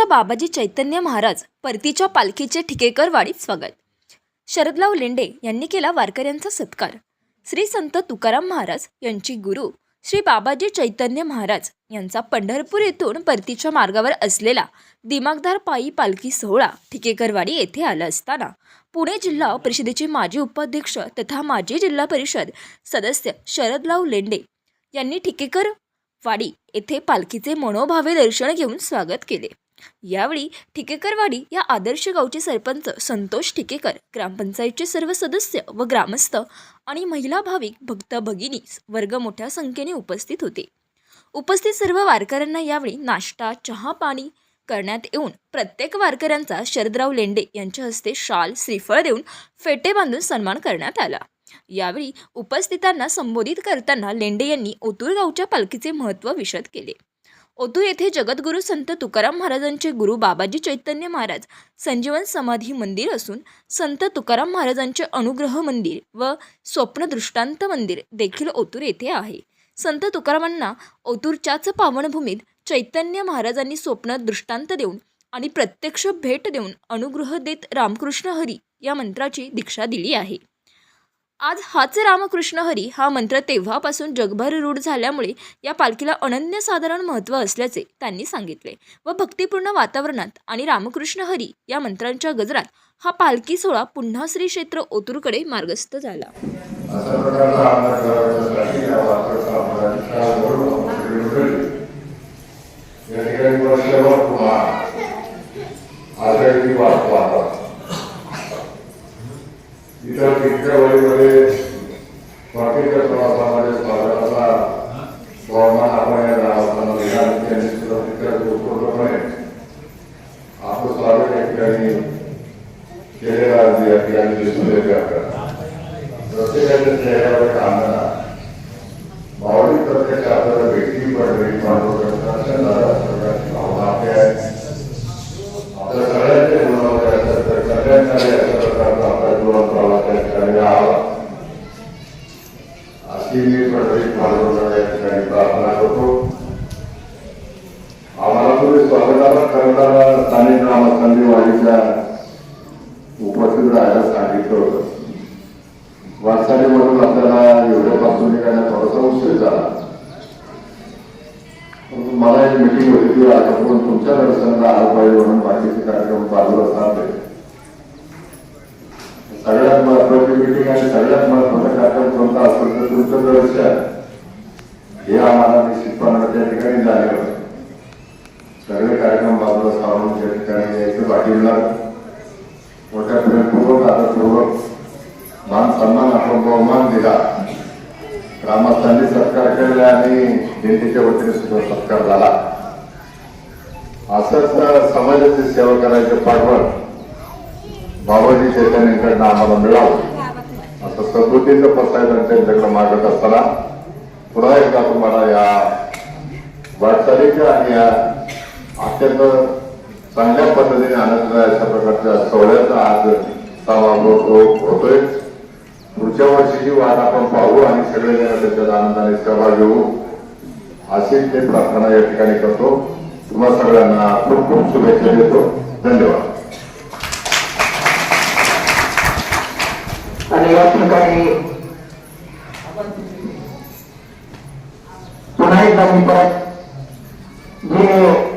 ओतूरच्या बाबाजी चैतन्य महाराज परतीच्या पालखीचे ठिकेकर वाडीत स्वागत. शरदराव लेंडे यांनी केला वारकऱ्यांचा सत्कार. श्री संत तुकाराम महाराज यांची गुरु श्री बाबाजी चैतन्य महाराज यांचा पंढरपूर येथून परतीच्या मार्गावर असलेला दिमागदार पायी पालखी सोहळा ठिकेकरवाडी येथे आला असताना पुणे जिल्हा परिषदेचे माजी उपाध्यक्ष तथा माजी जिल्हा परिषद सदस्य शरदराव लेंडे यांनी ठिकेकर वाडी येथे पालखीचे मनोभावे दर्शन घेऊन स्वागत केले. यावेळी ठिकेकरवाडी या आदर्श गावचे सरपंच संतोष ठिकेकर ग्रामपंचायतचे सर्व सदस्य व ग्रामस्थ आणि महिला भाविक भक्त भगिनी वर्ग मोठ्या संख्येने उपस्थित होते. उपस्थित सर्व वारकऱ्यांना यावेळी नाश्ता चहा पाणी करण्यात येऊन प्रत्येक वारकऱ्यांचा शरदराव लेंडे यांच्या हस्ते शाल श्रीफळ देऊन फेटे बांधून सन्मान करण्यात आला. यावेळी उपस्थितांना संबोधित करताना लेंडे यांनी ओतूर गावच्या पालखीचे महत्त्व विशद केले. ओतूर येथे जगद्गुरू संत तुकाराम महाराजांचे गुरु बाबाजी चैतन्य महाराज संजीवन समाधी मंदिर असून संत तुकाराम महाराजांचे अनुग्रह मंदिर व स्वप्न दृष्टांत मंदिर देखील ओतूर येथे आहे. संत तुकारामांना ओतूरच्याच पावनभूमीत चैतन्य महाराजांनी स्वप्न दृष्टांत देऊन आणि प्रत्यक्ष भेट देऊन अनुग्रह देत रामकृष्ण हरी या मंत्राची दीक्षा दिली आहे. आज हाच रामकृष्ण हरी हा मंत्र तेव्हापासून जगभर रूढ झाल्यामुळे या पालखीला अनन्यसाधारण महत्त्व असल्याचे त्यांनी सांगितले व भक्तिपूर्ण वातावरणात आणि रामकृष्ण हरी या मंत्रांच्या गजरात हा पालखी सोहळा पुन्हा श्री क्षेत्र ओतूरकडे मार्गस्थ झाला. बाकीच्या प्रवासामध्ये स्वागताचा हवामान आपण या गावाला दिला त्यांनी सुद्धा तितक्याच उत्स्फूर्तपणे आपलं स्वागत या ठिकाणी केलेलं आज या ठिकाणी अशी मी पंढरीत मालवण या ठिकाणी प्रार्थना करतो. आम्हाला तुम्ही स्वागताला करताना स्थानिक ग्रामस्थांनी वाडीच्या उपस्थित राहायला सांगितलं होतं. वारसाने म्हणून आपल्याला एवढ्यापासून निघायला थोडासा उशीर झाला. परंतु मला एक मिटिंग होती ती आठवून तुमच्या दर्शनाला आलं पाहिजे म्हणून बाकीचे कार्यक्रम चालू असणार सगळ्यात महत्वाची मिटिंग आणि सगळ्यात हे आम्हाला निश्चितपणे त्या ठिकाणी झाले सगळे कार्यक्रम बाजूला सावरून त्या ठिकाणी यायचं पाठीला मोठ्या प्रेमपूर्वक आदरपूर्वक मान सन्मान आपण बहुमान दिला. ग्रामस्थांनी सत्कार केला आणि दिंडीच्या वतीने सुद्धा सत्कार झाला. असंच समाजाची सेवा करायचं पाठवण बाबाजी चैतन्यांकडनं आम्हाला मिळावं. समृद्धीचं सद्बुद्धीचं पसायदान त्यांच्याकडे मागत असताना पुन्हा एकदा तुम्हाला या वाटचालीच्या आणि या अत्यंत चांगल्या पद्धतीने आनंद अशा प्रकारच्या सोहळ्याचा आज समारोप होतोय. पुढच्या वर्षीची वाट आपण पाहू आणि सगळेजण त्याच्यात आनंदाने सहभाग घेऊ अशी ते प्रार्थना या ठिकाणी करतो. तुम्हा सगळ्यांना खूप खूप शुभेच्छा देतो. धन्यवाद आणि या ठिकाणी पुन्हा एकदा मी परत जे